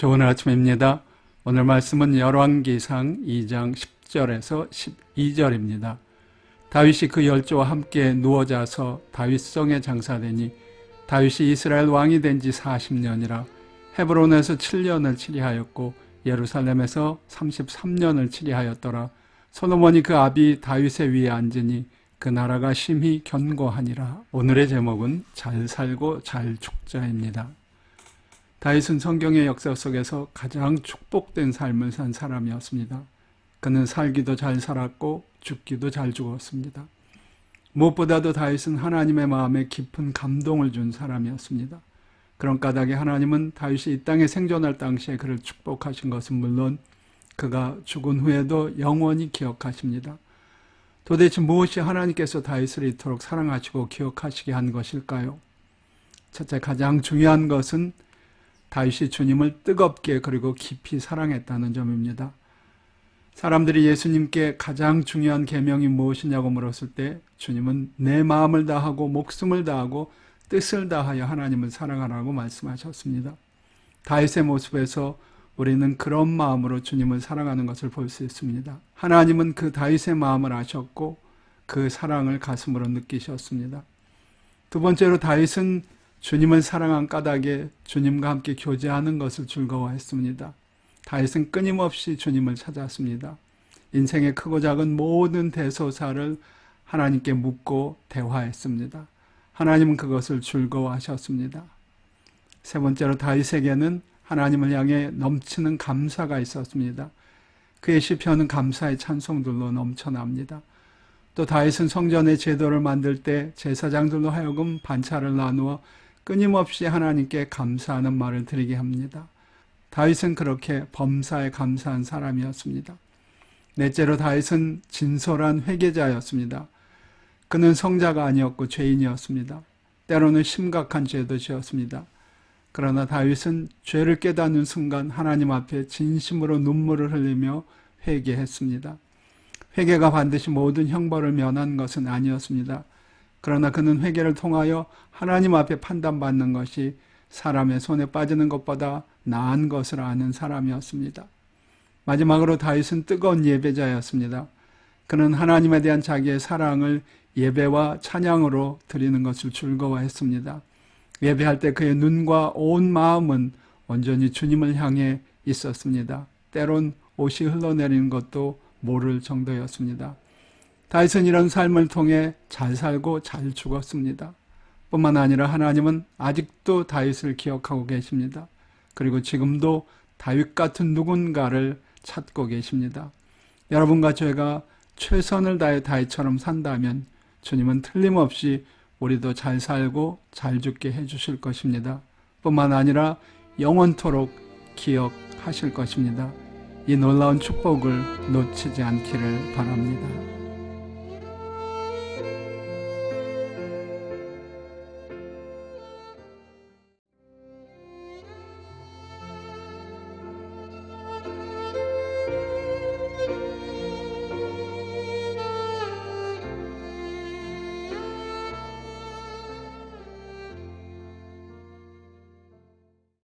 좋은 아침입니다. 오늘 말씀은 열왕기상 2장 10절에서 12절입니다. 다윗이 그 열조와 함께 누워 자서 다윗성에 장사되니 다윗이 이스라엘 왕이 된 지 40년이라 헤브론에서 7년을 치리하였고 예루살렘에서 33년을 치리하였더라. 솔로몬이 그 아비 다윗의 위에 앉으니 그 나라가 심히 견고하니라. 오늘의 제목은 잘 살고 잘 죽자입니다. 다윗은 성경의 역사 속에서 가장 축복된 삶을 산 사람이었습니다. 그는 살기도 잘 살았고 죽기도 잘 죽었습니다. 무엇보다도 다윗은 하나님의 마음에 깊은 감동을 준 사람이었습니다. 그런 까닭에 하나님은 다윗이 이 땅에 생존할 당시에 그를 축복하신 것은 물론 그가 죽은 후에도 영원히 기억하십니다. 도대체 무엇이 하나님께서 다윗을 이토록 사랑하시고 기억하시게 한 것일까요? 첫째 가장 중요한 것은 다윗이 주님을 뜨겁게 그리고 깊이 사랑했다는 점입니다. 사람들이 예수님께 가장 중요한 계명이 무엇이냐고 물었을 때 주님은 내 마음을 다하고 목숨을 다하고 뜻을 다하여 하나님을 사랑하라고 말씀하셨습니다. 다윗의 모습에서 우리는 그런 마음으로 주님을 사랑하는 것을 볼 수 있습니다. 하나님은 그 다윗의 마음을 아셨고 그 사랑을 가슴으로 느끼셨습니다. 두 번째로 다윗은 주님을 사랑한 까닭에 주님과 함께 교제하는 것을 즐거워했습니다. 다윗은 끊임없이 주님을 찾았습니다. 인생의 크고 작은 모든 대소사를 하나님께 묻고 대화했습니다. 하나님은 그것을 즐거워하셨습니다. 세 번째로 다윗에게는 하나님을 향해 넘치는 감사가 있었습니다. 그의 시편은 감사의 찬송들로 넘쳐납니다. 또 다윗은 성전의 제도를 만들 때 제사장들로 하여금 반차를 나누어 끊임없이 하나님께 감사하는 말을 드리게 합니다. 다윗은 그렇게 범사에 감사한 사람이었습니다. 넷째로 다윗은 진솔한 회개자였습니다. 그는 성자가 아니었고 죄인이었습니다. 때로는 심각한 죄도 지었습니다. 그러나 다윗은 죄를 깨닫는 순간 하나님 앞에 진심으로 눈물을 흘리며 회개했습니다. 회개가 반드시 모든 형벌을 면한 것은 아니었습니다. 그러나 그는 회개를 통하여 하나님 앞에 판단받는 것이 사람의 손에 빠지는 것보다 나은 것을 아는 사람이었습니다. 마지막으로 다윗은 뜨거운 예배자였습니다. 그는 하나님에 대한 자기의 사랑을 예배와 찬양으로 드리는 것을 즐거워했습니다. 예배할 때 그의 눈과 온 마음은 온전히 주님을 향해 있었습니다. 때론 옷이 흘러내리는 것도 모를 정도였습니다. 다윗은 이런 삶을 통해 잘 살고 잘 죽었습니다. 뿐만 아니라 하나님은 아직도 다윗을 기억하고 계십니다. 그리고 지금도 다윗 같은 누군가를 찾고 계십니다. 여러분과 제가 최선을 다해 다윗처럼 산다면 주님은 틀림없이 우리도 잘 살고 잘 죽게 해주실 것입니다. 뿐만 아니라 영원토록 기억하실 것입니다. 이 놀라운 축복을 놓치지 않기를 바랍니다.